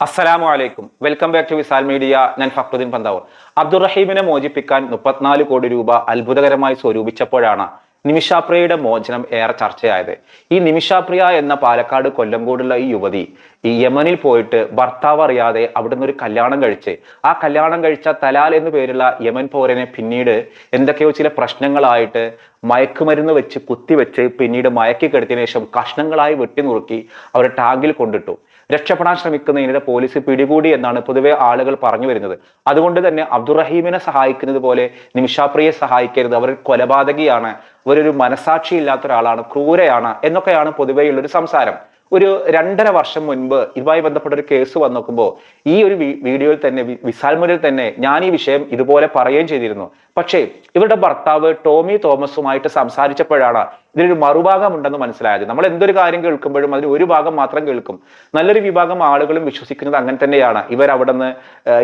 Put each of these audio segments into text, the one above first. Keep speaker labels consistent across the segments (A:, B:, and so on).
A: അസ്സലാമു അലൈക്കും. Welcome back to Visal media ഞാൻ ഫക്രുദ്ദീൻ പന്താവൂർ. അബ്ദുറഹീമിനെ മോചിപ്പിക്കാൻ മുപ്പത്തിനാല് കോടി രൂപ അത്ഭുതകരമായി സ്വരൂപിച്ചപ്പോഴാണ് നിമിഷാപ്രിയയുടെ മോചനം ഏറെ ചർച്ചയായത്. ഈ നിമിഷാപ്രിയ എന്ന പാലക്കാട് കൊല്ലംകോടുള്ള ഈ യുവതി ഈ യമനിൽ പോയിട്ട് ഭർത്താവ് അറിയാതെ അവിടുന്ന് ഒരു കല്യാണം കഴിച്ച് ആ കല്യാണം കഴിച്ച തലാൽ എന്നു പേരുള്ള യമൻ പൗരനെ പിന്നീട് എന്തൊക്കെയോ ചില പ്രശ്നങ്ങളായിട്ട് മയക്കുമരുന്ന് വെച്ച് കുത്തിവെച്ച് പിന്നീട് മയക്കി കെടുത്തിയതിനു ശേഷം കഷ്ണങ്ങളായി വെട്ടി നുറുക്കി അവരെ ടാങ്കിൽ കൊണ്ടിട്ടു. രക്ഷപ്പെടാൻ ശ്രമിക്കുന്നതിനിടെ പോലീസ് പിടികൂടി എന്നാണ് പൊതുവെ ആളുകൾ പറഞ്ഞു വരുന്നത്. അതുകൊണ്ട് തന്നെ അബ്ദുറഹീമിനെ സഹായിക്കുന്നത് പോലെ നിമിഷാപ്രിയെ സഹായിക്കരുത്. അവർ കൊലപാതകിയാണ്. അവരൊരു മനസാക്ഷി ഇല്ലാത്ത ഒരാളാണ്. ക്രൂരയാണ് എന്നൊക്കെയാണ് പൊതുവെയുള്ളൊരു സംസാരം. ഒരു രണ്ടര വർഷം മുൻപ് ഇതുമായി ബന്ധപ്പെട്ട ഒരു കേസ് വന്നു നോക്കുമ്പോൾ ഈ ഒരു വീഡിയോയിൽ തന്നെ വി- വിസാൽമുരിൽ തന്നെ ഞാൻ ഈ വിഷയം ഇതുപോലെ പറയുകയും ചെയ്തിരുന്നു. പക്ഷേ ഇവരുടെ ഭർത്താവ് ടോമി തോമസുമായിട്ട് സംസാരിച്ചപ്പോഴാണ് ഇതിനൊരു മറുഭാഗം ഉണ്ടെന്ന് മനസ്സിലായത്. നമ്മൾ എന്തൊരു കാര്യം കേൾക്കുമ്പോഴും അതിന് ഒരു ഭാഗം മാത്രം കേൾക്കും. നല്ലൊരു വിഭാഗം ആളുകളും വിശ്വസിക്കുന്നത് അങ്ങനെ തന്നെയാണ്. ഇവർ അവിടെ നിന്ന്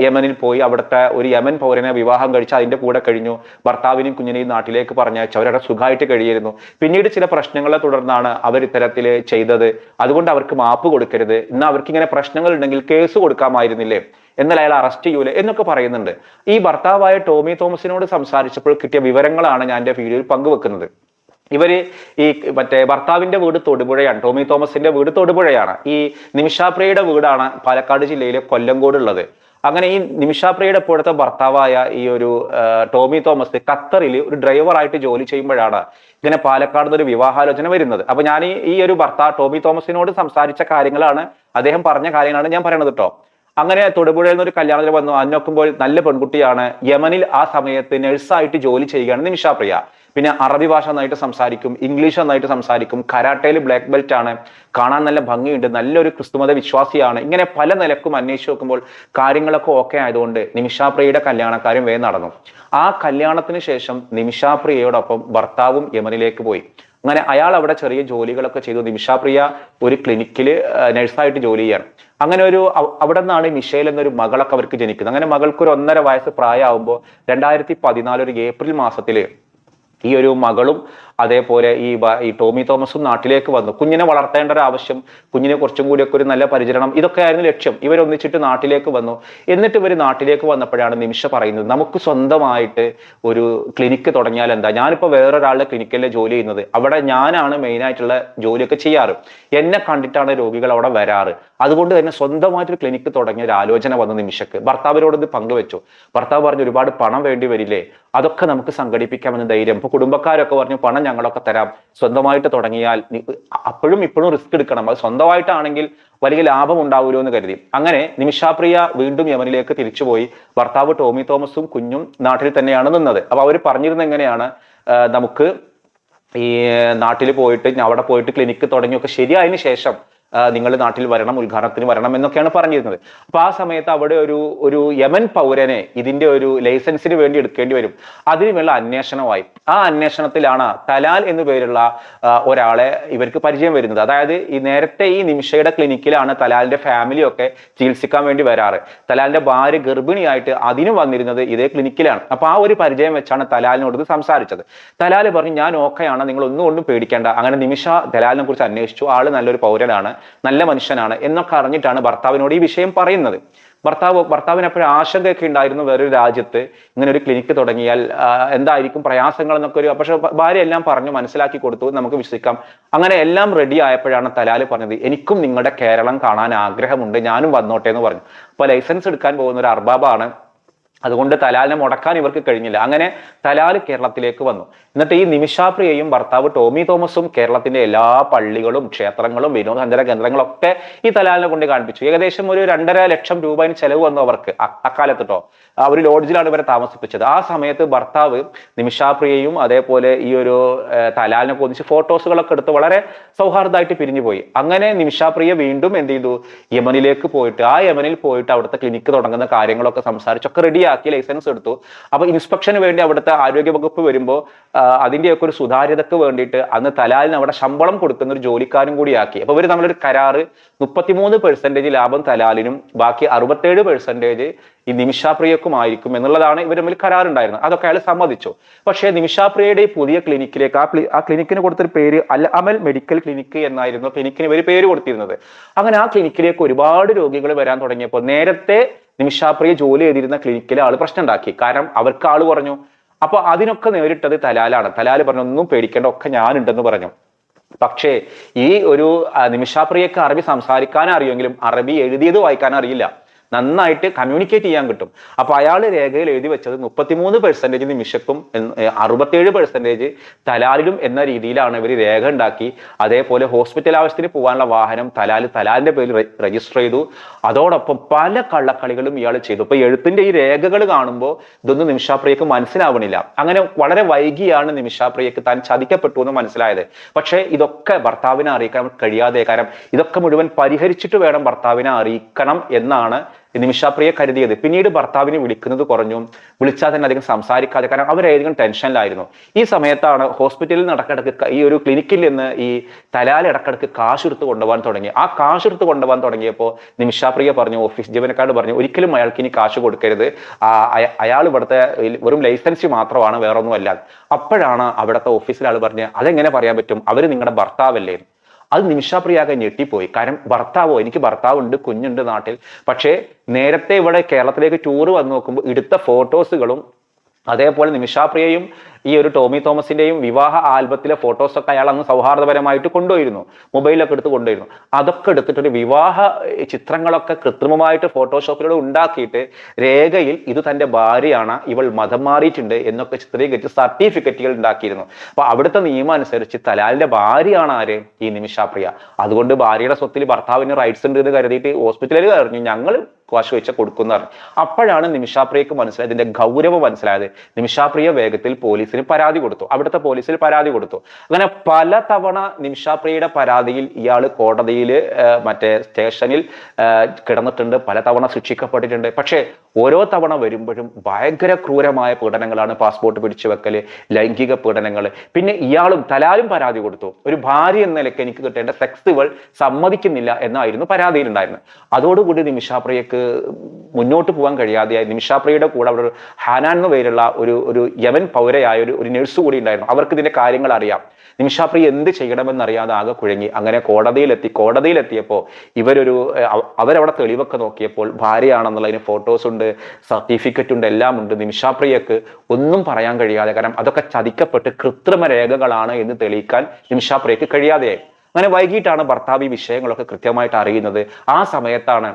A: യമനിൽ പോയി അവിടുത്തെ ഒരു യമൻ പൗരനെ വിവാഹം കഴിച്ച് അതിന്റെ കൂടെ കഴിഞ്ഞു. ഭർത്താവിനെയും കുഞ്ഞിനെയും നാട്ടിലേക്ക് പറഞ്ഞയച്ചു. അവരവിടെ സുഖമായിട്ട് കഴിയുന്നു പിന്നീട് ചില പ്രശ്നങ്ങളെ തുടർന്നാണ് അവർ ഇത്തരത്തിൽ ചെയ്തത്. അതുകൊണ്ട് അവർക്ക് മാപ്പ് കൊടുക്കരുത്. ഇന്ന് അവർക്ക് ഇങ്ങനെ പ്രശ്നങ്ങൾ ഉണ്ടെങ്കിൽ കേസ് കൊടുക്കാമായിരുന്നില്ലേ? എന്നാൽ അയാൾ അറസ്റ്റ് ചെയ്യൂലേ എന്നൊക്കെ പറയുന്നുണ്ട്. ഈ ഭർത്താവായ ടോമി തോമസിനോട് സംസാരിച്ചപ്പോൾ കിട്ടിയ വിവരങ്ങളാണ് ഞാൻ എന്റെ വീഡിയോയിൽ പങ്കുവെക്കുന്നത്. ഇവർ ഈ മറ്റേ ഭർത്താവിന്റെ വീട് തൊടുപുഴയാണ് ടോമി തോമസിന്റെ വീട് തൊടുപുഴയാണ്. ഈ നിമിഷാപ്രിയയുടെ വീടാണ് പാലക്കാട് ജില്ലയിലെ കൊല്ലങ്കോട് ഉള്ളത് അങ്ങനെ ഈ നിമിഷാപ്രിയയുടെ ഇപ്പോഴത്തെ ഭർത്താവായ ഈ ഒരു ടോമി തോമസ് ഖത്തറിൽ ഒരു ഡ്രൈവറായിട്ട് ജോലി ചെയ്യുമ്പോഴാണ് ഇങ്ങനെ പാലക്കാട് ഒരു വിവാഹാലോചന വരുന്നത്. അപ്പൊ ഞാൻ ഈ ഒരു ഭർത്താവ് ടോമി തോമസിനോട് സംസാരിച്ച കാര്യങ്ങളാണ് അദ്ദേഹം പറഞ്ഞ കാര്യങ്ങളാണ് ഞാൻ പറയണത് കേട്ടോ അങ്ങനെ തൊടുപുഴയിൽ നിന്ന് കല്യാണത്തിൽ കല്യാണത്തിന് വന്നു. അന്നോക്കുമ്പോൾ നല്ല പെൺകുട്ടിയാണ്. യമനിൽ ആ സമയത്ത് നഴ്സായിട്ട് ജോലി ചെയ്യുകയാണ് നിമിഷാപ്രിയ. പിന്നെ അറബി ഭാഷ നന്നായിട്ട് സംസാരിക്കും ഇംഗ്ലീഷ് നന്നായിട്ട് സംസാരിക്കും കരാട്ടയിൽ ബ്ലാക്ക് ബെൽറ്റ് ആണ് കാണാൻ നല്ല ഭംഗിയുണ്ട് നല്ലൊരു ക്രിസ്തുമത വിശ്വാസിയാണ് ഇങ്ങനെ പല നിലക്കും അന്വേഷിച്ച് നോക്കുമ്പോൾ കാര്യങ്ങളൊക്കെ ഓക്കെ ആയതുകൊണ്ട് നിമിഷാപ്രിയയുടെ കല്യാണക്കാരും വേഗം നടന്നു. ആ കല്യാണത്തിന് ശേഷം നിമിഷാപ്രിയയോടൊപ്പം ഭർത്താവും യമനിലേക്ക് പോയി. അങ്ങനെ അയാൾ അവിടെ ചെറിയ ജോലികളൊക്കെ ചെയ്തു. നിമിഷാപ്രിയ ഒരു ക്ലിനിക്കിൽ നഴ്സായിട്ട് ജോലി ചെയ്യാണ് അങ്ങനെ ഒരു അവ- അവിടെ നിന്നാണ് മിഷേൽ എന്നൊരു മകളൊക്കെ അവർക്ക് ജനിക്കുന്നത്. അങ്ങനെ മകൾക്ക് ഒരു ഒന്നര വയസ്സ് പ്രായമാകുമ്പോൾ രണ്ടായിരത്തി പതിനാല് ഒരു ഏപ്രിൽ മാസത്തിൽ ഈ ഒരു മകളും അതേപോലെ ഈ ഈ ടോമി തോമസും നാട്ടിലേക്ക് വന്നു. കുഞ്ഞിനെ വളർത്തേണ്ട ഒരു ആവശ്യം കുഞ്ഞിനെ കുറച്ചും കൂടിയൊക്കെ ഒരു നല്ല പരിചരണം ഇതൊക്കെ ആയിരുന്നു ലക്ഷ്യം. ഇവരൊന്നിച്ചിട്ട് നാട്ടിലേക്ക് വന്നു. എന്നിട്ട് ഇവർ നാട്ടിലേക്ക് വന്നപ്പോഴാണ് നിമിഷ പറയുന്നത് നമുക്ക് സ്വന്തമായിട്ട് ഒരു ക്ലിനിക്ക് തുടങ്ങിയാൽ എന്താ? ഞാനിപ്പോൾ വേറൊരാളുടെ ക്ലിനിക്കല്ലേ ജോലി ചെയ്യുന്നത്. അവിടെ ഞാനാണ് മെയിനായിട്ടുള്ള ജോലിയൊക്കെ ചെയ്യാറ്. എന്നെ കണ്ടിട്ടാണ് രോഗികൾ അവിടെ വരാറ്. അതുകൊണ്ട് തന്നെ സ്വന്തമായിട്ടൊരു ക്ലിനിക്ക് തുടങ്ങിയ ഒരു ആലോചന വന്ന നിമിഷക്ക്. ഭർത്താവിനോട് ഇത് പങ്കുവെച്ചു. ഭർത്താവ് പറഞ്ഞു ഒരുപാട് പണം വേണ്ടി വരില്ലേ? അതൊക്കെ നമുക്ക് സംഘടിപ്പിക്കാമെന്ന് ധൈര്യം. ഇപ്പൊ കുടുംബക്കാരൊക്കെ പറഞ്ഞു പണം ഞങ്ങളൊക്കെ തരാം. സ്വന്തമായിട്ട് തുടങ്ങിയാൽ അപ്പോഴും ഇപ്പോഴും റിസ്ക് എടുക്കണം. അത് സ്വന്തമായിട്ടാണെങ്കിൽ വലിയ ലാഭം ഉണ്ടാവുമല്ലോ എന്ന് കരുതി. അങ്ങനെ നിമിഷാപ്രിയ വീണ്ടും യമനിലേക്ക് തിരിച്ചുപോയി ഭർത്താവ് ടോമി തോമസും കുഞ്ഞും നാട്ടിൽ തന്നെയാണ് നിന്നത്. അപ്പൊ അവർ പറഞ്ഞിരുന്ന എങ്ങനെയാണ്? നമുക്ക് ഈ നാട്ടിൽ പോയിട്ട് അവിടെ പോയിട്ട് ക്ലിനിക്ക് തുടങ്ങിയൊക്കെ ശരിയായതിനു ശേഷം നിങ്ങൾ നാട്ടിൽ വരണം ഉദ്ഘാടനത്തിന് വരണം എന്നൊക്കെയാണ് പറഞ്ഞിരുന്നത്. അപ്പൊ ആ സമയത്ത് അവിടെ ഒരു ഒരു യമൻ പൗരനെ ഇതിന്റെ ഒരു ലൈസൻസിന് വേണ്ടി എടുക്കേണ്ടി വരും. അതിനുമുള്ള അന്വേഷണമായി ആ അന്വേഷണത്തിലാണ് തലാൽ എന്നു പേരുള്ള ഒരാളെ ഇവർക്ക് പരിചയം വരുന്നത്. അതായത് ഈ നേരത്തെ ഈ നിമിഷയുടെ ക്ലിനിക്കിലാണ് തലാലിന്റെ ഫാമിലിയൊക്കെ ചികിത്സിക്കാൻ വേണ്ടി വരാറ്. തലാലിന്റെ ഭാര്യ ഗർഭിണിയായിട്ട് അതിനും വന്നിരുന്നത് ഇതേ ക്ലിനിക്കിലാണ്. അപ്പൊ ആ ഒരു പരിചയം വെച്ചാണ് തലാലിനോട് സംസാരിച്ചത്. തലാൽ പറഞ്ഞു ഞാൻ ഓക്കെയാണ് നിങ്ങൾ ഒന്നും ഒന്നും പേടിക്കേണ്ട. അങ്ങനെ നിമിഷ തലാലിനെ കുറിച്ച് അന്വേഷിച്ചു. ആൾ നല്ലൊരു പൗരനാണ്. നല്ല മനുഷ്യനാണ് എന്നൊക്കെ അറിഞ്ഞിട്ടാണ് ഭർത്താവിനോട് ഈ വിഷയം പറയുന്നത്. ഭർത്താവ് ഭർത്താവിന് എപ്പോഴും ആശങ്കയൊക്കെ ഉണ്ടായിരുന്നു വേറൊരു രാജ്യത്ത്. ഇങ്ങനെ ഒരു ക്ലിനിക്ക് തുടങ്ങിയാൽ എന്തായിരിക്കും പ്രയാസങ്ങൾ എന്നൊക്കെ ഒരു പക്ഷെ ഭാര്യ എല്ലാം പറഞ്ഞു മനസ്സിലാക്കി കൊടുത്തു നമുക്ക് വിശ്വസിക്കാം. അങ്ങനെ എല്ലാം റെഡി ആയപ്പോഴാണ് തലാൽ പറഞ്ഞത് എനിക്കും നിങ്ങളുടെ കേരളം കാണാൻ ആഗ്രഹമുണ്ട് ഞാനും വന്നോട്ടെ എന്ന് പറഞ്ഞു. അപ്പൊ ലൈസൻസ് എടുക്കാൻ പോകുന്ന ഒരു അർബാബാണ് അതുകൊണ്ട് തലാലിനെ മുടക്കാൻ ഇവർക്ക് കഴിഞ്ഞില്ല. അങ്ങനെ തലാൽ കേരളത്തിലേക്ക് വന്നു. എന്നിട്ട് ഈ നിമിഷാപ്രിയയും ഭർത്താവ് ടോമി തോമസും കേരളത്തിന്റെ എല്ലാ പള്ളികളും ക്ഷേത്രങ്ങളും വിനോദസഞ്ചാര കേന്ദ്രങ്ങളും ഒക്കെ ഈ തലാലിനെ കൊണ്ട് കാണിപ്പിച്ചു. ഏകദേശം ഒരു രണ്ടര ലക്ഷം രൂപ ചെലവ് വന്നു അവർക്ക് അ- അക്കാലത്ത് കേട്ടോ ഒരു ലോഡ്ജിലാണ് ഇവരെ താമസിപ്പിച്ചത്. ആ സമയത്ത് ഭർത്താവ് നിമിഷാപ്രിയയും അതേപോലെ ഈ ഒരു തലാലിനെ കൊന്നിച്ച് ഫോട്ടോസുകളൊക്കെ എടുത്ത് വളരെ സൗഹാർദ്ദമായിട്ട് പിരിഞ്ഞു പോയി. അങ്ങനെ നിമിഷാപ്രിയ വീണ്ടും എന്ത് ചെയ്തു? യമനിലേക്ക് പോയിട്ട് ആ യമനിൽ പോയിട്ട് അവിടുത്തെ ക്ലിനിക്ക് തുടങ്ങുന്ന കാര്യങ്ങളൊക്കെ സംസാരിച്ചൊക്കെ റെഡിയാക്കി ലൈസൻസ് എടുത്തു. അപ്പൊ ഇൻസ്പെക്ഷന് വേണ്ടി അവിടുത്തെ ആരോഗ്യ വകുപ്പ് വരുമ്പോൾ അതിന്റെയൊക്കെ ഒരു സുതാര്യതക്ക് വേണ്ടിയിട്ട് അന്ന് തലാലിന് അവിടെ ശമ്പളം കൊടുക്കുന്ന ഒരു ജോലിക്കാരും ആക്കി. അപ്പൊ ഇവർ തമ്മിലൊരു കരാറ്. മുപ്പത്തിമൂന്ന് പെർസെന്റേജ് ലാഭം തലാലിനും ബാക്കി അറുപത്തേഴ് പെർസെന്റേജ് ഈ നിമിഷാപ്രിയക്കുമായിരിക്കും എന്നുള്ളതാണ് ഇവർ തമ്മിൽ കരാറുണ്ടായിരുന്നത്. അതൊക്കെ അയാൾ സമ്മതിച്ചു. പക്ഷേ നിമിഷാപ്രിയയുടെ ഈ പുതിയ ക്ലിനിക്കിലേക്ക് ആ ആ ക്ലിനിക്കിന് കൊടുത്തൊരു പേര് അൽ അമൽ മെഡിക്കൽ ക്ലിനിക്ക് എന്നായിരുന്നു ക്ലിനിക്കിന് ഇവർ പേര് കൊടുത്തിരുന്നത്. അങ്ങനെ ആ ക്ലിനിക്കിലേക്ക് ഒരുപാട് രോഗികൾ വരാൻ തുടങ്ങിയപ്പോൾ നേരത്തെ നിമിഷാപ്രിയ ജോലി ചെയ്തിരുന്ന ക്ലിനിക്കിലെ ആൾ പ്രശ്നം ഉണ്ടാക്കി കാരണം അവർക്ക് ആൾ പറഞ്ഞു അപ്പൊ അതിനൊക്കെ നേരിട്ടത് തലാലാണ്. തലാൽ പറഞ്ഞു ഒന്നും പേടിക്കേണ്ട ഒക്കെ ഞാനുണ്ടെന്ന് പറഞ്ഞു. പക്ഷേ ഈ ഒരു നിമിഷാപ്രിയക്ക് അറബി സംസാരിക്കാൻ അറിയുമെങ്കിലും അറബി എഴുതിയത് വായിക്കാൻ അറിയില്ല. നന്നായിട്ട് കമ്മ്യൂണിക്കേറ്റ് ചെയ്യാൻ കിട്ടും. അപ്പൊ അയാൾ രേഖയിൽ എഴുതി വെച്ചത് മുപ്പത്തിമൂന്ന് പെർസെന്റേജ് നിമിഷക്കും അറുപത്തേഴ് പെർസെന്റേജ് തലാലിലും എന്ന രീതിയിലാണ് ഇവർ രേഖ ഉണ്ടാക്കി. അതേപോലെ ഹോസ്പിറ്റൽ ആവശ്യത്തിന് പോകാനുള്ള വാഹനം തലാൽ തലാലിന്റെ പേരിൽ രജിസ്റ്റർ ചെയ്തു. അതോടൊപ്പം പല കള്ളക്കളികളും ഇയാൾ ചെയ്തു. അപ്പൊ എഴുത്തിന്റെ ഈ രേഖകൾ കാണുമ്പോൾ ഇതൊന്നും നിമിഷാപ്രിയക്ക് മനസ്സിലാവണില്ല. അങ്ങനെ വളരെ വൈകിയാണ് നിമിഷാപ്രിയക്ക് താൻ ചതിക്കപ്പെട്ടു എന്ന് മനസ്സിലായത്. പക്ഷേ ഇതൊക്കെ ഭർത്താവിനെ അറിയിക്കാൻ കഴിയാതെ കാരണം ഇതൊക്കെ മുഴുവൻ പരിഹരിച്ചിട്ട് വേണം ഭർത്താവിനെ അറിയിക്കണം എന്നാണ് നിമിഷാപ്രിയ കരുതിയത്. പിന്നീട് ഭർത്താവിനെ വിളിക്കുന്നത് കുറഞ്ഞു. വിളിച്ചാൽ തന്നെ അധികം സംസാരിക്കാതെ. കാരണം അവരധികം ടെൻഷനിലായിരുന്നു. ഈ സമയത്താണ് ഹോസ്പിറ്റലിൽ നിന്ന് ഇടക്കിടക്ക് ഈ ഒരു ക്ലിനിക്കിൽ നിന്ന് ഈ തലാൽ ഇടക്കിടക്ക് കാശ് എടുത്ത് കൊണ്ടുപോകാൻ തുടങ്ങി. ആ കാശ് എടുത്ത് കൊണ്ടുപോകാൻ തുടങ്ങിയപ്പോൾ നിമിഷാപ്രിയ പറഞ്ഞു ഓഫീസ് ജീവനക്കാരോട് പറഞ്ഞു ഒരിക്കലും അയാൾക്ക് ഇനി കാശ് കൊടുക്കരുത്. അയാൾ ഇവിടുത്തെ വെറും ലൈസൻസ് മാത്രമാണ് വേറൊന്നുമല്ല. അപ്പോഴാണ് അവിടുത്തെ ഓഫീസിലെ ആൾ പറഞ്ഞ് അതെങ്ങനെ പറയാൻ പറ്റും? അവർ നിങ്ങളുടെ ഭർത്താവല്ലേ? അത് നിമിഷാപ്രിയാകെ ഞെട്ടിപ്പോയി. കാരണം ഭർത്താവോ എനിക്ക് ഭർത്താവുണ്ട് കുഞ്ഞുണ്ട് നാട്ടിൽ. പക്ഷേ നേരത്തെ ഇവിടെ കേരളത്തിലേക്ക് ടൂർ വന്ന് നോക്കുമ്പോൾ എടുത്ത ഫോട്ടോസുകളും അതേപോലെ നിമിഷാപ്രിയയും ഈ ഒരു ടോമി തോമസിന്റെയും വിവാഹ ആൽബത്തിലെ ഫോട്ടോസൊക്കെ അയാൾ അന്ന് സൗഹാർദ്ദപരമായിട്ട് കൊണ്ടുപോയിരുന്നു മൊബൈലൊക്കെ എടുത്ത് കൊണ്ടുപോയിരുന്നു അതൊക്കെ എടുത്തിട്ട് ഒരു വിവാഹ ചിത്രങ്ങളൊക്കെ കൃത്രിമമായിട്ട് ഫോട്ടോഷോപ്പിലൂടെ ഉണ്ടാക്കിയിട്ട് രേഖയിൽ ഇത് തന്റെ ഭാര്യയാണ് ഇവൾ മതം മാറിയിട്ടുണ്ട് എന്നൊക്കെ ചിത്രീകരിച്ച് സർട്ടിഫിക്കറ്റുകൾ ഉണ്ടാക്കിയിരുന്നു. അപ്പൊ അവിടുത്തെ നിയമം അനുസരിച്ച് തലാലിന്റെ ഭാര്യയാണ് ആര്? ഈ നിമിഷാപ്രിയ അതുകൊണ്ട് ഭാര്യയുടെ സ്വത്തിൽ ഭർത്താവിന് റൈറ്റ്സ് ഉണ്ട് എന്ന് കരുതിയിട്ട് ഹോസ്പിറ്റലിൽ പറഞ്ഞു ഞങ്ങൾ കാശ് വെച്ച കൊടുക്കുന്ന അപ്പോഴാണ് നിമിഷാപ്രിയക്ക് മനസ്സിലായത് ഇതിന്റെ ഗൗരവം മനസ്സിലായത്. നിമിഷാപ്രിയ വേഗത്തിൽ പോലീസിന് പരാതി കൊടുത്തു. അവിടുത്തെ പോലീസിൽ പരാതി കൊടുത്തു. അങ്ങനെ പല തവണ നിമിഷാപ്രിയയുടെ പരാതിയിൽ ഇയാൾ കോടതിയിൽ മറ്റേ സ്റ്റേഷനിൽ കിടന്നിട്ടുണ്ട്. പല തവണ ശിക്ഷിക്കപ്പെട്ടിട്ടുണ്ട്. പക്ഷേ ഓരോ തവണ വരുമ്പോഴും ഭയങ്കര ക്രൂരമായ പീഡനങ്ങളാണ് പാസ്പോർട്ട് പിടിച്ചു വെക്കൽ ലൈംഗിക പീഡനങ്ങൾ പിന്നെ ഇയാളും തലാലും പരാതി കൊടുത്തു. ഒരു ഭാര്യ എന്ന നിലയ്ക്ക് എനിക്ക് കിട്ടേണ്ട സെക്സുകൾ സമ്മതിക്കുന്നില്ല എന്നായിരുന്നു പരാതിയിലുണ്ടായിരുന്നത്. അതോടുകൂടി നിമിഷാപ്രിയക്ക് മുന്നോട്ട് പോകാൻ കഴിയാതെയായി. നിമിഷാപ്രിയയുടെ കൂടെ അവിടെ ഹാനാൻ എന്ന പേരുള്ള ഒരു ഒരു യമൻ പൗരയായ ഒരു ഒരു നഴ്സ് കൂടി ഉണ്ടായിരുന്നു. അവർക്ക് ഇതിന്റെ കാര്യങ്ങൾ അറിയാം. നിമിഷാപ്രിയ എന്ത് ചെയ്യണമെന്ന് അറിയാതെ ആകെ കുഴങ്ങി. അങ്ങനെ കോടതിയിലെത്തി കോടതിയിലെത്തിയപ്പോൾ ഇവരൊരു അവരവിടെ തെളിവൊക്കെ നോക്കിയപ്പോൾ ഭാര്യയാണെന്നുള്ളതിന് ഫോട്ടോസ് ഉണ്ട് സർട്ടിഫിക്കറ്റ് ഉണ്ട് എല്ലാം ഉണ്ട്. നിമിഷാപ്രിയക്ക് ഒന്നും പറയാൻ കഴിയാതെ കാരണം അതൊക്കെ ചതിക്കപ്പെട്ട് കൃത്രിമ രേഖകളാണ് എന്ന് തെളിയിക്കാൻ നിമിഷാപ്രിയക്ക് കഴിയാതെയായി. അങ്ങനെ വൈകിട്ടാണ് ഭർത്താവ് ഈ വിഷയങ്ങളൊക്കെ കൃത്യമായിട്ട് അറിയുന്നത്. ആ സമയത്താണ്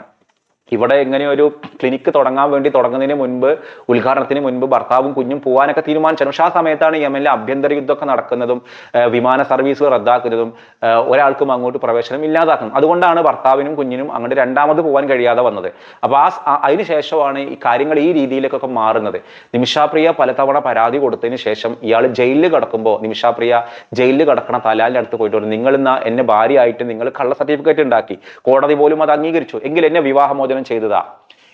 A: ഇവിടെ എങ്ങനെയൊരു ഒരു ക്ലിനിക്ക് തുടങ്ങാൻ വേണ്ടി തുടങ്ങുന്നതിന് മുൻപ് ഉദ്ഘാടനത്തിന് മുൻപ് ഭർത്താവും കുഞ്ഞും പോകാനൊക്കെ തീരുമാനിച്ചു പക്ഷേ ആ സമയത്താണ് യമനിലെ ആഭ്യന്തര യുദ്ധമൊക്കെ നടക്കുന്നതും വിമാന സർവീസുകൾ റദ്ദാക്കുന്നതും ഒരാൾക്കും അങ്ങോട്ട് പ്രവേശനം ഇല്ലാതാക്കുന്നത്. അതുകൊണ്ടാണ് ഭർത്താവിനും കുഞ്ഞിനും അങ്ങോട്ട് രണ്ടാമത് പോകാൻ കഴിയാതെ വന്നത്. അപ്പൊ ആ അതിനുശേഷമാണ് അതിന് ശേഷമാണ് ഈ കാര്യങ്ങൾ ഈ രീതിയിലേക്കൊക്കെ മാറുന്നത്. നിമിഷാപ്രിയ പലതവണ പരാതി കൊടുത്തതിന് ശേഷം ഇയാൾ ജയിലിൽ കിടക്കുമ്പോൾ നിമിഷാപ്രിയ ജയിലിൽ കിടക്കണ തലാലിന്റെ അടുത്ത് പോയിട്ട് നിങ്ങൾ ഇന്ന് എന്നെ ഭാര്യയായിട്ട് നിങ്ങൾ കള്ള സർട്ടിഫിക്കറ്റ് ഉണ്ടാക്കി. കോടതി പോലും അത് അംഗീകരിച്ചു. എങ്കിൽ എന്നെ വിവാഹമോചനം ചെയ്തതാ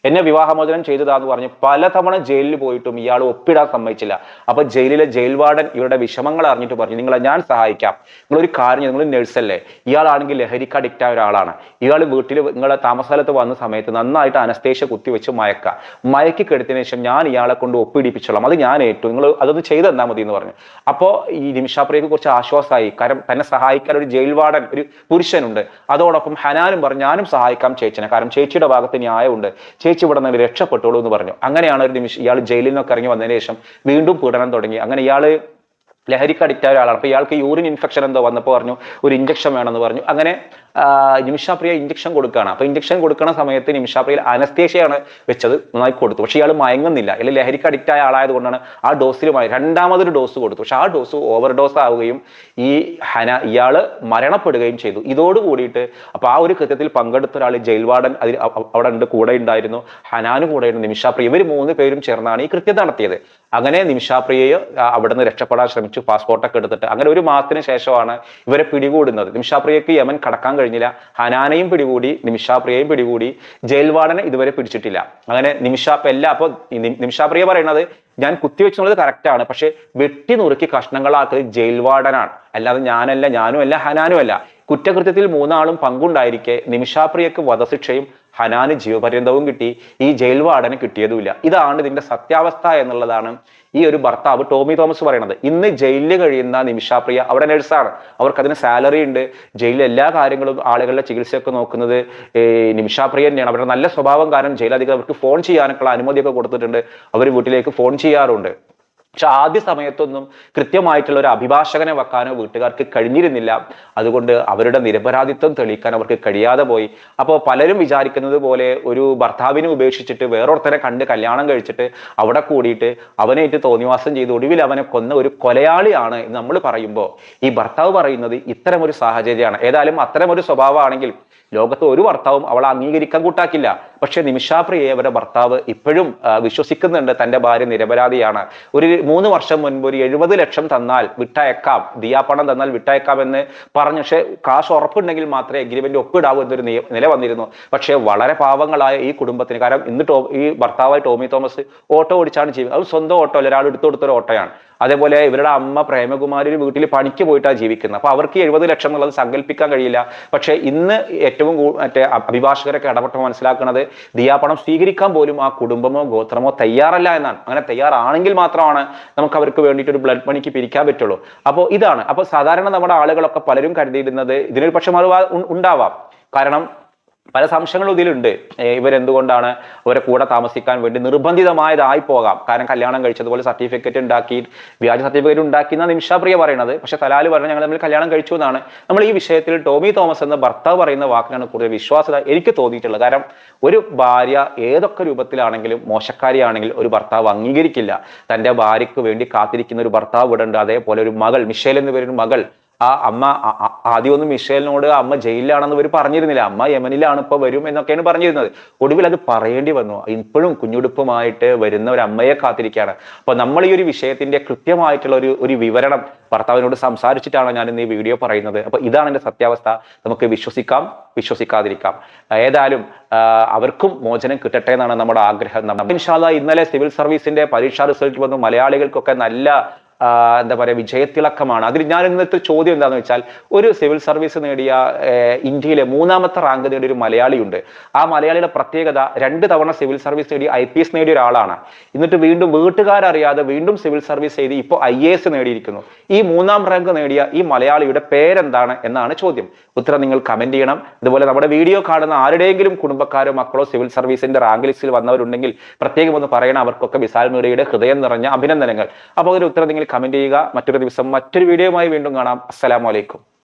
A: എന്നെ വിവാഹമോചനം ചെയ്തതാന്ന് പറഞ്ഞ് പലതവണ ജയിലിൽ പോയിട്ടും ഇയാൾ ഒപ്പിടാൻ സമ്മതിച്ചില്ല. അപ്പൊ ജയിലിലെ ജയിൽ വാർഡൻ ഇവരുടെ വിഷമങ്ങൾ അറിഞ്ഞിട്ട് പറഞ്ഞു നിങ്ങളെ ഞാൻ സഹായിക്കാം. നിങ്ങൾ ഒരു കാര്യം നിങ്ങൾ നഴ്സല്ലേ? ഇയാളാണെങ്കിൽ ലഹരിക്ക് അഡിക്റ്റ് ആയ ഒരാളാണ്. ഇയാൾ വീട്ടിൽ നിങ്ങളെ താമസസ്ഥലത്ത് വന്ന സമയത്ത് നന്നായിട്ട് അനസ്തേഷ്യ കുത്തിവെച്ച് മയക്ക മയക്കി കെടുത്തതിന് ശേഷം ഞാൻ ഇയാളെ കൊണ്ട് ഒപ്പിടിപ്പിച്ചോളാം. അത് ഞാൻ ഏറ്റു. നിങ്ങൾ അതൊന്ന് ചെയ്ത് തന്നാൽ മതി എന്ന് പറഞ്ഞു. അപ്പോൾ ഈ നിമിഷാപ്രിയക്ക് കുറച്ച് ആശ്വാസമായി. കാരണം തന്നെ സഹായിക്കാൻ ഒരു ജയിൽ വാർഡൻ ഒരു പുരുഷനുണ്ട്. അതോടൊപ്പം ഹനാനും പറഞ്ഞു ഞാനും സഹായിക്കാം ചേച്ചിനെ. കാരണം ചേച്ചിയുടെ ഭാഗത്ത് ന്യായമുണ്ട്. ചേച്ചി ഇവിടെ നിന്ന് രക്ഷപ്പെട്ടോളൂ എന്ന് പറഞ്ഞു. അങ്ങനെയാണ് ഒരു നിമിഷം ഇയാൾ ജയിലിൽ നിന്നൊക്കെ ഇറങ്ങി വന്നതിന് ശേഷം വീണ്ടും പീഡനം തുടങ്ങി. അങ്ങനെ ഇയാൾ ലഹരിക്ക് അഡിക്റ്റ് ആയ ഒരാളാണ്. അപ്പൊ ഇയാൾക്ക് യൂറിൻ ഇൻഫെക്ഷൻ എന്തോ വന്നപ്പോൾ പറഞ്ഞു ഒരു ഇഞ്ചക്ഷൻ വേണമെന്ന് പറഞ്ഞു. അങ്ങനെ നിമിഷാപ്രിയ ഇഞ്ചക്ഷൻ കൊടുക്കുകയാണ്. അപ്പോൾ ഇഞ്ചക്ഷൻ കൊടുക്കുന്ന സമയത്ത് നിമിഷാപ്രിയയിൽ അനസ്തേഷ്യയാണ് വെച്ചത്. നന്നായി കൊടുത്തു. പക്ഷേ ഇയാൾ മയങ്ങുന്നില്ല. അല്ലെങ്കിൽ ലഹരിക്ക് അഡിക്റ്റ് ആയ ആളായത് കൊണ്ടാണ് ആ ഡോസിലുമായി രണ്ടാമതൊരു ഡോസ് കൊടുത്തു. പക്ഷേ ആ ഡോസ് ഓവർ ഡോസ് ആവുകയും ഈ ഹന ഇയാൾ മരണപ്പെടുകയും ചെയ്തു. ഇതോട് കൂടിയിട്ട് അപ്പോൾ ആ ഒരു കൃത്യത്തിൽ പങ്കെടുത്ത ഒരാൾ ജയിൽവാടൻ അതിൽ അവ- അവ- അവിടെ ഉണ്ട് കൂടെ ഉണ്ടായിരുന്നു. ഹനാന് കൂടെ ഉണ്ട്. നിമിഷാപ്രിയ ഇവർ മൂന്ന് പേരും ചേർന്നാണ് ഈ കൃത്യം നടത്തിയത്. അങ്ങനെ നിമിഷാപ്രിയയെ അവിടെ നിന്ന് രക്ഷപ്പെടാൻ ശ്രമിച്ചു. പാസ്പോർട്ടൊക്കെ എടുത്തിട്ട്. അങ്ങനെ ഒരു മാസത്തിന് ശേഷമാണ് ഇവരെ പിടികൂടുന്നത്. നിമിഷാപ്രിയക്ക് യമൻ കടക്കാൻ കഴിഞ്ഞില്ല. ഹനാനയും പിടികൂടി നിമിഷാപ്രിയയും പിടികൂടി. ജയിൽവാടനെ ഇതുവരെ പിടിച്ചിട്ടില്ല. അങ്ങനെ നിമിഷാപ്പ് എല്ലാ അപ്പൊ നിമിഷാപ്രിയ പറയുന്നത് ഞാൻ കുത്തിവെച്ചുള്ളത് കറക്റ്റാണ് പക്ഷെ വെട്ടി നുറുക്കി കഷ്ണങ്ങളാക്കുന്നത് ജയിൽവാടനാണ്. അല്ലാതെ ഞാനല്ല ഞാനും അല്ല ഹനാനും അല്ല. കുറ്റകൃത്യത്തിൽ മൂന്നാളും പങ്കുണ്ടായിരിക്കെ നിമിഷാപ്രിയക്ക് വധശിക്ഷയും ഹനാന് ജീവപര്യന്തവും കിട്ടി. ഈ ജയിൽവാടന് കിട്ടിയതുമില്ല. ഇതാണ് ഇതിന്റെ സത്യാവസ്ഥ എന്നുള്ളതാണ് ഈ ഒരു ഭർത്താവ് ടോമി തോമസ് പറയുന്നത് ഇന്ന് ജയിലിൽ കഴിയുന്ന നിമിഷാപ്രിയ അവിടെ നഴ്സാണ്. അവർക്ക് അതിന് സാലറി ഉണ്ട്. ജയിലിലെ എല്ലാ കാര്യങ്ങളും ആളുകളുടെ ചികിത്സയൊക്കെ നോക്കുന്നത് നിമിഷാപ്രിയ തന്നെയാണ്. അവരുടെ നല്ല സ്വഭാവം കാരണം ജയിലധികം അവർക്ക് ഫോൺ ചെയ്യാനൊക്കെയുള്ള അനുമതിയൊക്കെ കൊടുത്തിട്ടുണ്ട്. അവർ വീട്ടിലേക്ക് ഫോൺ ചെയ്യാറുണ്ട്. പക്ഷെ ആദ്യ സമയത്തൊന്നും കൃത്യമായിട്ടുള്ള ഒരു അഭിഭാഷകനെ വെക്കാനോ വീട്ടുകാർക്ക് കഴിഞ്ഞിരുന്നില്ല. അതുകൊണ്ട് അവരുടെ നിരപരാധിത്വം തെളിയിക്കാൻ അവർക്ക് കഴിയാതെ പോയി. അപ്പോൾ പലരും വിചാരിക്കുന്നത് പോലെ ഒരു ഭർത്താവിനെ ഉപേക്ഷിച്ചിട്ട് വേറൊരുത്തരെ കണ്ട് കല്യാണം കഴിച്ചിട്ട് അവിടെ കൂടിയിട്ട് അവനേറ്റ് തോന്നിവാസം ചെയ്ത് ഒടുവിൽ അവനെ കൊന്ന ഒരു കൊലയാളിയാണ് എന്ന് നമ്മൾ പറയുമ്പോൾ ഈ ഭർത്താവ് പറയുന്നത് ഇത്തരം ഒരു സാഹചര്യമാണ്. ഏതായാലും അത്തരം ഒരു സ്വഭാവമാണെങ്കിൽ ലോകത്ത് ഒരു ഭർത്താവും അവളെ അംഗീകരിക്കാൻ കൂട്ടാക്കില്ല. പക്ഷെ നിമിഷാപ്രിയെ അവരുടെ ഭർത്താവ് ഇപ്പോഴും വിശ്വസിക്കുന്നുണ്ട്. തന്റെ ഭാര്യ നിരപരാധിയാണ്. ഒരു മൂന്ന് വർഷം മുൻപ് ഒരു എഴുപത് ലക്ഷം തന്നാൽ വിട്ടയക്കാം. ദിയാപ്പണം തന്നാൽ വിട്ടയക്കാം എന്ന് പറഞ്ഞു. പക്ഷേ കാശ് ഉറപ്പുണ്ടെങ്കിൽ മാത്രമേ എഗ്രിമെന്റ് ഒപ്പിടാവൂ എന്നൊരു നില വന്നിരുന്നു. പക്ഷേ വളരെ പാവങ്ങളായ ഈ കുടുംബത്തിന് കാരണം ഇന്ന് ടോ ഈ ഭർത്താവായി ടോമി തോമസ് ഓട്ടോ ഓടിച്ചാണ് ജീവിക്കുന്നത് അത് സ്വന്തം ഓട്ടോ അല്ല ഒരാൾ എടുത്തു കൊടുത്തൊരു ഓട്ടോയാണ്. അതേപോലെ ഇവരുടെ അമ്മ പ്രേമകുമാരി വീട്ടിൽ പണിക്ക് പോയിട്ടാണ് ജീവിക്കുന്നത്. അപ്പോൾ അവർക്ക് എഴുപത് ലക്ഷം എന്നുള്ളത് സങ്കല്പിക്കാൻ കഴിയില്ല. പക്ഷേ ഇന്ന് ഏറ്റവും മറ്റേ അഭിഭാഷകരൊക്കെ ഇടപെട്ട് മനസ്സിലാക്കുന്നത് ദിയാപണം സ്വീകരിക്കാൻ പോലും ആ കുടുംബമോ ഗോത്രമോ തയ്യാറല്ല എന്നാണ്. അങ്ങനെ തയ്യാറാണെങ്കിൽ മാത്രമാണ് നമുക്ക് അവർക്ക് വേണ്ടിയിട്ട് ഒരു ബ്ലഡ് മണിക്ക് പിരിക്കാൻ പറ്റുള്ളൂ. അപ്പോൾ ഇതാണ്. അപ്പോൾ സാധാരണ നമ്മുടെ ആളുകളൊക്കെ പലരും കരുതിയിരുന്നത് ഇതിനൊരു പക്ഷെ മറുവാ ഉണ്ടാവാം. കാരണം പല സംശയങ്ങളും ഇതിലുണ്ട്. ഇവരെന്തുകൊണ്ടാണ് അവരെ കൂടെ താമസിക്കാൻ വേണ്ടി നിർബന്ധിതമായതായി പോകാം. കാരണം കല്യാണം കഴിച്ചതുപോലെ സർട്ടിഫിക്കറ്റ് ഉണ്ടാക്കി വ്യാജ സർട്ടിഫിക്കറ്റ് ഉണ്ടാക്കി എന്നാണ് നിമിഷാപ്രിയ പറയുന്നത്. പക്ഷെ തലാൽ പറഞ്ഞ ഞങ്ങൾ തമ്മിൽ കല്യാണം കഴിച്ചു എന്നാണ്. നമ്മൾ ഈ വിഷയത്തിൽ ടോമി തോമസ് എന്ന ഭർത്താവ് പറയുന്ന വാക്കിനാണ് കൂടുതൽ വിശ്വാസത എനിക്ക് തോന്നിയിട്ടുള്ളത്. കാരണം ഒരു ഭാര്യ ഏതൊക്കെ രൂപത്തിലാണെങ്കിലും മോശക്കാരിയാണെങ്കിലും ഒരു ഭർത്താവ് അംഗീകരിക്കില്ല. തന്റെ ഭാര്യയ്ക്ക് വേണ്ടി കാത്തിരിക്കുന്ന ഒരു ഭർത്താവ് ഇവിടെ അതേപോലെ ഒരു മകൾ മിഷേൽ എന്ന് പേരൊരു മകൾ ആ അമ്മ ആദ്യമൊന്നും മിഷേലിനോട് അമ്മ ജയിലിലാണെന്ന് ഇവർ പറഞ്ഞിരുന്നില്ല. അമ്മ യമനിലാണ് ഇപ്പൊ വരും എന്നൊക്കെയാണ് പറഞ്ഞിരുന്നത്. ഒടുവിൽ അത് പറയേണ്ടി വന്നു. ഇപ്പോഴും കുഞ്ഞുടുപ്പുമായിട്ട് വരുന്ന ഒരു അമ്മയെ കാത്തിരിക്കുകയാണ്. അപ്പൊ നമ്മൾ ഈ ഒരു വിഷയത്തിന്റെ കൃത്യമായിട്ടുള്ള ഒരു ഒരു വിവരണം ഭർത്താവിനോട് സംസാരിച്ചിട്ടാണ് ഞാൻ ഇന്ന് ഈ വീഡിയോ പറയുന്നത്. അപ്പൊ ഇതാണ് എന്റെ സത്യാവസ്ഥ. നമുക്ക് വിശ്വസിക്കാം വിശ്വസിക്കാതിരിക്കാം. ഏതായാലും അവർക്കും മോചനം കിട്ടട്ടെ എന്നാണ് നമ്മുടെ ആഗ്രഹം. ഇൻഷാല്ല ഇന്നലെ സിവിൽ സർവീസിന്റെ പരീക്ഷാ റിസൾട്ട് വന്നു. മലയാളികൾക്കൊക്കെ നല്ല എന്താ പറയുക വിജയത്തിളക്കമാണ്. അതിൽ ഞാൻ ഇന്നത്തെ ചോദ്യം എന്താണെന്ന് വെച്ചാൽ ഒരു സിവിൽ സർവീസ് നേടിയ ഇന്ത്യയിലെ മൂന്നാമത്തെ റാങ്ക് നേടിയ ഒരു മലയാളിയുണ്ട്. ആ മലയാളിയുടെ പ്രത്യേകത രണ്ട് തവണ സിവിൽ സർവീസ് നേടി ഐ പി എസ് നേടിയ ഒരാളാണ്. എന്നിട്ട് വീണ്ടും വീട്ടുകാരറിയാതെ വീണ്ടും സിവിൽ സർവീസ് ചെയ്ത് ഇപ്പോൾ ഐ എ എസ് നേടിയിരിക്കുന്നു. ഈ മൂന്നാം റാങ്ക് നേടിയ ഈ മലയാളിയുടെ പേരെന്താണ് എന്നാണ് ചോദ്യം. ഉത്തരം നിങ്ങൾ കമന്റ് ചെയ്യണം. അതുപോലെ നമ്മുടെ വീഡിയോ കാണുന്ന ആരുടെയെങ്കിലും കുടുംബക്കാരോ മക്കളോ സിവിൽ സർവീസിന്റെ റാങ്ക് ലിസ്റ്റിൽ വന്നവരുണ്ടെങ്കിൽ പ്രത്യേകം ഒന്ന് പറയണം. അവർക്കൊക്കെ വിശാൽ മീഡിയയുടെ ഹൃദയം നിറഞ്ഞ അഭിനന്ദനങ്ങൾ. അപ്പോൾ അതിന് ഉത്തരം നിങ്ങൾ കമന്റ് ചെയ്യുക. മറ്റൊരു ദിവസം മറ്റൊരു വീഡിയോയുമായി വീണ്ടും കാണാം. അസ്സലാമലൈക്കും